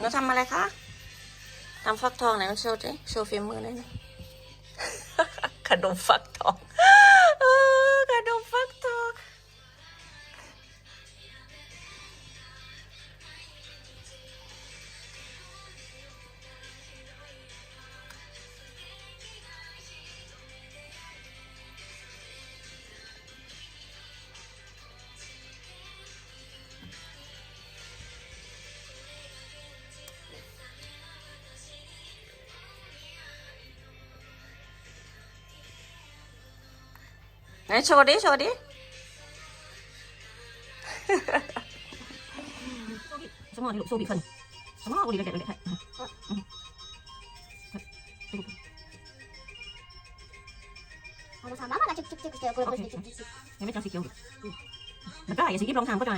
หนูทำอะไรคะทำฟักทองไหนมาโชว์ดิโชว์ฝีมือหน่อยนะขนมฟักทอง ไหนโชว์ดิ โชว์ดิ 什么？你手比分？什么？我里面给给给。あのさ、ママがチュクチュクチュクしてよ、こういうことしてチュクチュクチュク。 ยังไม่จำสีเขียวอยู่แล้วก็อย่าสีกิ๊บรองทางก็ได้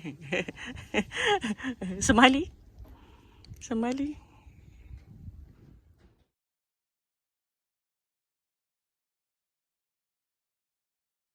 Semali. Semali.